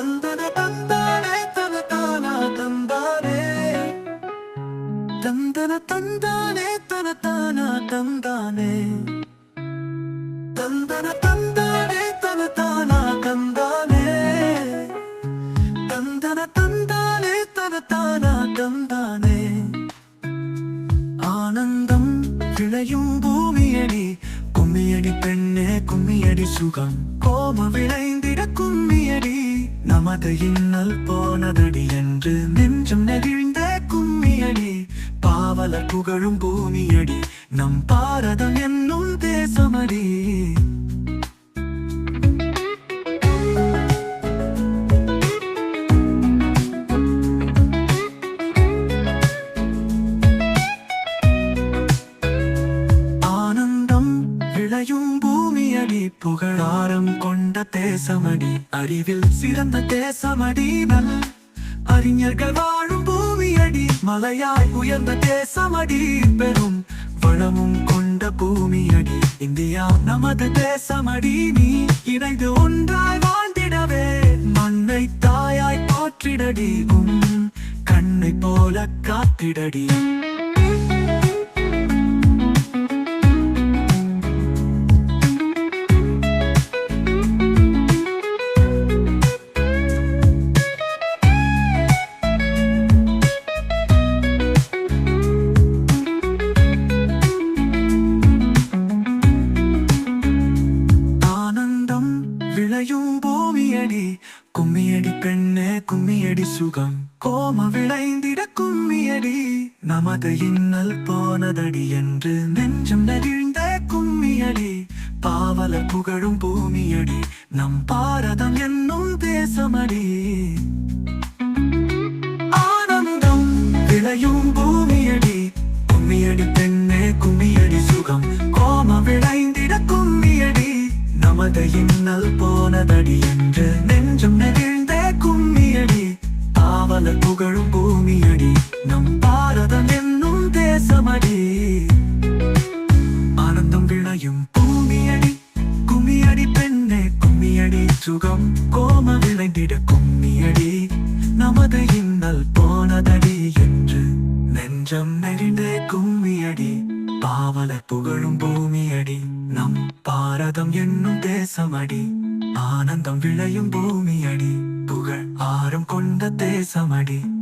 தந்தன தந்தானே தன தானா தந்தானே. தந்தன தந்தானே தன தானா தந்தானே. தந்தன தந்தானே தன தானா தந்தானே. தந்தன தந்தானே தன தானா தந்தானே. ஆனந்தம் பூமியடி கும்மியடி பெண்ணே கும்மியடி சுகம். கோம விளைந்திட கும்மியடி. நமது இன்னல் போனதடி என்று நெஞ்சம் நெகிழ்ந்த கும்மியடி பாவலர் புகழும் பூமியடி நம் பாரதம் என்னும் தேசமடி. ஆனந்தம் விளையும் பூமியடி புகழாரம் கொண்ட தேசமடி அறிவில் சிறந்த தேசமடி நல். அறிஞர்கள் வாழும் பூமியடி மலையாய் உயர்ந்த தேசமடி பெரும். வளமும் கொண்ட பூமியடி இந்தியா நமது தேசமடி நீ. இணைந்து ஒன்றாய் வாழ்ந்திடவே மண்ணை தாயாய் போற்றிடடி உம் கண்ணை போல காத்திடடி. விளையும் பூமியடி கும்மியடி பெண்ணே கும்மியடி சுகம். கோம விளைந்திட கும்மியடி. நமது இன்னல் போனதடி என்று நெஞ்சம் நெகிழ்ந்த கும்மியடி. பாவல புகழும் பூமியடி. நம் பாரதம் என்னும் தேசமடி. ஆனந்தம் விளையும் பூமியடி. கும்மியடி பெண்ணே கும்மியடி மலர் புகழும் பூமியடி நம் பாரதம் என்னும் தேசமடி ஆனந்தம் விளையும் பூமியடி கும்மியடி பெண்ணே கும்மியடி சுகம் கோம விளைந்திட கும்மியடி நமது இன்னல் போனதடி என்று நெஞ்சம் நெறிந்த கும்மியடி பாவல புகழும் பூமியடி நம் பாரதம் என்னும் தேசமடி ஆனந்தம் விளையும் பூமி அடி புகழ் ஆரம் கொண்ட தேசமடி.